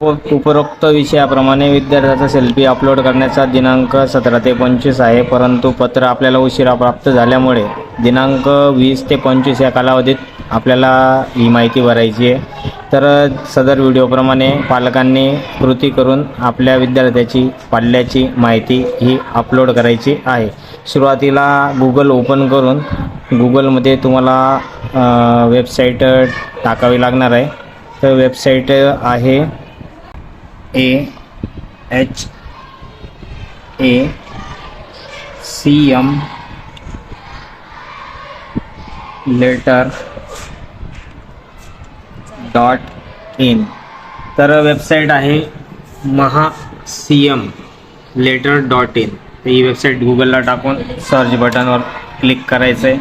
उप- उपरोक्त विषयाप्रमाणे विद्यार्थ्याचा selfie upload करण्याचा दिनांक सतरा ते पंचवीस आहे परंतु पत्र आपल्याला उशिरा प्राप्त झाल्यामुळे दिनांक वीस ते पंचवीस या कालावधीत आपल्याला ही माहिती भरायची आहे. तर सदर व्हिडिओप्रमाणे पालकांनी कृती करून आपल्या विद्यार्थ्याची पाल्याची माहिती ही अपलोड करायची आहे. सुरुवातीला गुगल ओपन करून गुगलमध्ये तुम्हाला वेबसाईट टाकावी लागणार आहे. तर वेबसाईट आहे A H A C M letter dot in तर वेबसाईट आहे Maha C M letter dot in तर ही वेबसाईट गुगलला टाकून सर्च बटनवर क्लिक करायचं आहे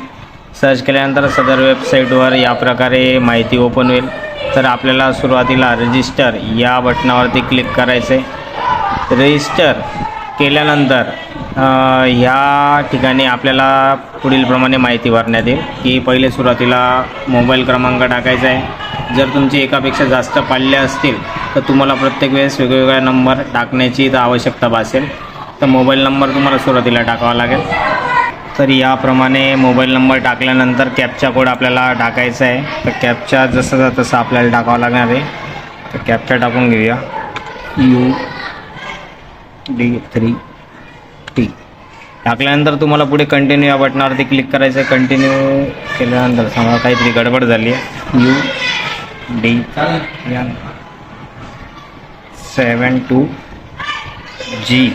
सर्च केल्यानंतर सदर वेबसाईटवर या प्रकारे माहिती ओपन होईल. तर आपल्याला सुरुवातीला रजिस्टर या बटनावरती क्लिक करायचं आहे रजिस्टर केल्यानंतर ह्या ठिकाणी आपल्याला पुढीलप्रमाणे माहिती भरण्यात येईल की पहिले सुरुवातीला मोबाईल क्रमांक टाकायचा आहे. जर तुमची एकापेक्षा जास्त पाल्य असतील तर तुम्हाला प्रत्येक वेळेस वेगवेगळा नंबर टाकण्याची तर आवश्यकता भासेल. तर मोबाईल नंबर तुम्हाला सुरुवातीला टाकावा लागेल. तर याप्रमाणे मोबाईल नंबर टाकल्यानंतर कॅपचा कोड आपल्याला टाकायचा आहे. तर कॅपचा जसं तसं आपल्याला टाकावं लागणार आहे. तर कॅपचा टाकून घेऊया. यू डी थ्री टी टाकल्यानंतर तुम्हाला पुढे कंटिन्यू या बटनावरती क्लिक करायचं आहे. कंटिन्यू केल्यानंतर समजा काहीतरी गडबड झाली आहे. U D seven two G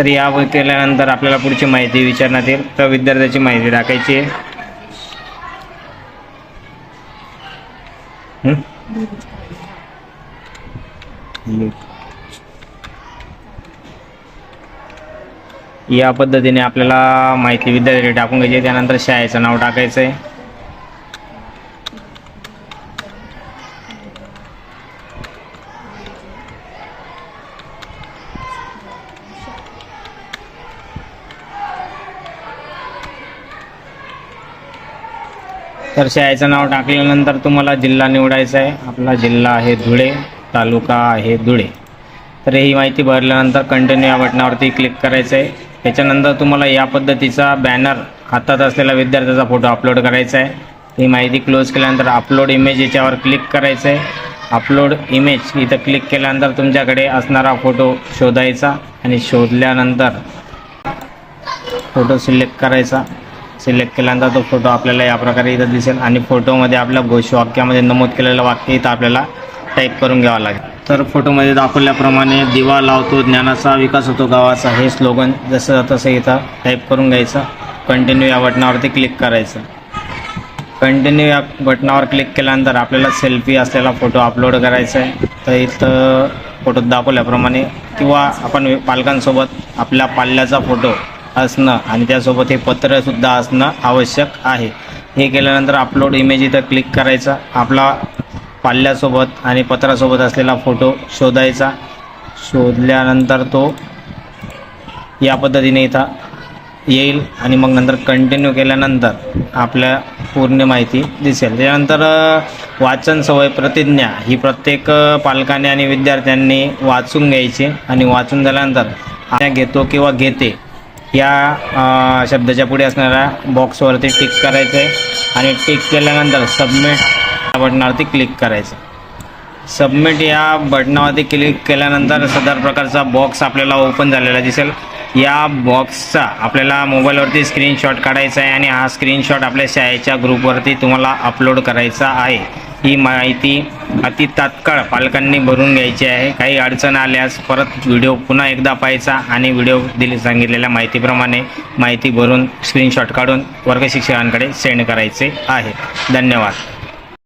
तर या केल्यानंतर आपल्याला पुढची माहिती विचारण्यात येईल. तर विद्यार्थ्याची माहिती टाकायची आहे. या पद्धतीने आपल्याला माहिती विद्यार्थी टाकून घ्यायची आहे. त्यानंतर शाळेचं नाव टाकायचं आहे तर शाळेचं नाव टाकल्यानंतर तुम्हाला जिल्हा निवडायचा आहे. आपला जिल्हा आहे धुळे तालुका आहे धुळे. तर ही माहिती भरल्यानंतर कंटिन्यू या बटनावरती क्लिक करायचं आहे. त्याच्यानंतर तुम्हाला या पद्धतीचा बॅनर हातात असलेला विद्यार्थ्याचा फोटो अपलोड करायचा आहे. ही माहिती क्लोज केल्यानंतर अपलोड इमेज याच्यावर क्लिक करायचं आहे. अपलोड इमेज इथं क्लिक केल्यानंतर तुमच्याकडे असणारा फोटो शोधायचा आणि शोधल्यानंतर फोटो सिलेक्ट करायचा. सिलेक्ट केल्यानंतर तो फोटो आपल्याला या प्रकारे इथं दिसेल. आणि फोटोमध्ये आपल्या घोषवाक्यामध्ये नमूद केलेलं वाक्य इथं आपल्याला टाईप करून घ्यावं लागेल. तर फोटोमध्ये दाखवल्याप्रमाणे दिवा लावतो ज्ञानाचा विकास होतो गावाचा. हे स्लोगन जसं तसं इथं टाईप करून घ्यायचं. कंटिन्यू या बटनावरती क्लिक करायचं. कंटिन्यू या बटनावर क्लिक केल्यानंतर आपल्याला सेल्फी असलेला फोटो अपलोड करायचा आहे तर इथं फोटो दाखवल्याप्रमाणे किंवा आपण पालकांसोबत आपल्या पाल्याचा फोटो असणं आणि त्यासोबत हे पत्रसुद्धा असणं आवश्यक आहे. हे केल्यानंतर अपलोड इमेज इथं क्लिक करायचा. आपला पाल्यासोबत आणि पत्रासोबत असलेला फोटो शोधायचा. शोधल्यानंतर तो या पद्धतीने इथं येईल आणि मग नंतर कंटिन्यू केल्यानंतर आपल्या पूर्ण माहिती दिसेल. त्यानंतर वाचन सवय प्रतिज्ञा ही प्रत्येक पालकाने आणि विद्यार्थ्यांनी वाचून घ्यायची आणि वाचून झाल्यानंतर त्या घेतो किंवा घेते. या शब्दाच्या पुढे असणाऱ्या बॉक्सवरती टिक करायचं आहे आणि टिक केल्यानंतर सबमिट या बटनावरती क्लिक करायचं. सबमिट या बटनावरती क्लिक केल्यानंतर सदर प्रकारचा बॉक्स आपल्याला ओपन झालेला दिसेल. या बॉक्सचा आपल्याला मोबाईलवरती स्क्रीनशॉट काढायचा आहे आणि हा स्क्रीनशॉट आपल्या शाळेच्या ग्रुपवरती तुम्हाला अपलोड करायचा आहे. ही माहिती अति तात्काळ पालकांनी भरून घ्यायची आहे. काही अडचण आल्यास परत व्हिडिओ पुन्हा एकदा पाहायचा आणि व्हिडिओ दिली सांगितलेल्या माहितीप्रमाणे माहिती भरून स्क्रीनशॉट काढून वर्गशिक्षकांकडे सेंड करायचे आहे. धन्यवाद.